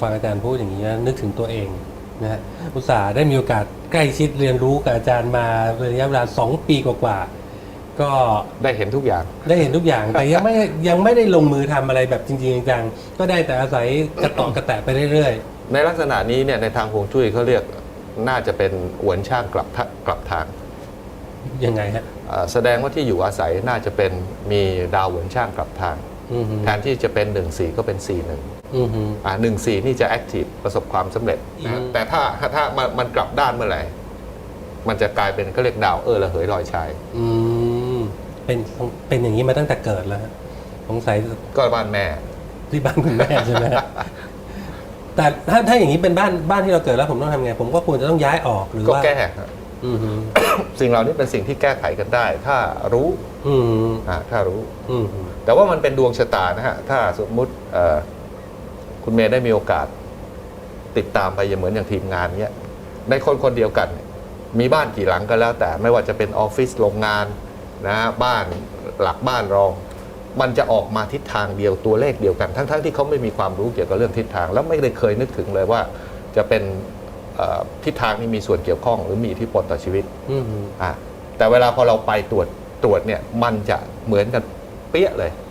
ฟังอาจารย์พูดอย่างนี้นะนึกถึงตัวเองนะฮะอุตส่าห์ได้มีโอกาสใกล้ชิดเรียนรู้กับอาจารย์มาเป็นระยะเวลาสองปีกว่าๆก็ได้เห็นทุกอย่าง ได้เห็นทุกอย่าง แต่ยังไม่ยังไม่ได้ลงมือทำอะไรแบบจริงๆจังๆก็ได้แต่อาศัยกระเต่อกระแตะไปเรื่อยในลักษณะนี้เนี่ยในทางฮวงจุ้ยเขาเรียกน่าจะเป็นหวนช่างกลับทะกลับทางๆยังไงฮะเอ่อแสดงว่าที่อยู่อาศัยน่าจะเป็นมีดาวหวนช่างกลับทางอือฮึ แทนที่จะเป็น 1 4 ก็เป็น 4 1อือฮึอ่าหนึ่งสี่นี่จะแอคทีฟประสบความสำเร็จนะอืมแต่ถ้าถ้าถ้ามันมันกลับด้านเมื่อไหร่ มันจะกลายเป็นเขาเรียกดาวเออระเหยลอยชายอืมเป็นเป็นอย่างนี้มาตั้งแต่เกิดแล้วฮะสงสัยก็บ้านแม่ ที่บ้านคุณแม่ใช่ไหมฮะแต่ถ้าถ้าอย่างนี้เป็นบ้านบ้านที่เราเกิดแล้วผมต้องทำไง ผมก็ควรจะต้องย้ายออกหรือก็ว่าแก้ อือฮึสิ่งเหล่านี้เป็นสิ่งที่แก้ไขกันได้ ถ้ารู้อือฮึอ่าถ้ารู้ อือฮึแต่ว่ามันเป็นดวงชะตานะฮะ ถ้าสมมุติเอ่อคุณเมย์ได้มีโอกาส ติดตามไปอย่างเหมือนอย่างทีมงานเนี้ยในคนคนเดียวกันเนี่ยมีบ้านกี่หลังก็แล้วแต่ไม่ว่าจะเป็นออฟฟิศโรงงานนะฮะบ้านหลักบ้านรอง มันจะออกมาทิศทางเดียวตัวเลขเดียวกัน ทั้งๆที่เขาไม่มีความรู้เกี่ยวกับเรื่องทิศทาง แล้วไม่ได้เคยนึกถึงเลยว่า จะเป็นเอ่อ ทิศทางนี้มีส่วนเกี่ยวข้องหรือมีอิทธิพลต่อชีวิตอือฮึอะแต่เวลาพอเราไปตรวจตรวจเนี่ยมันจะเหมือนกันเปี้ยเลยอ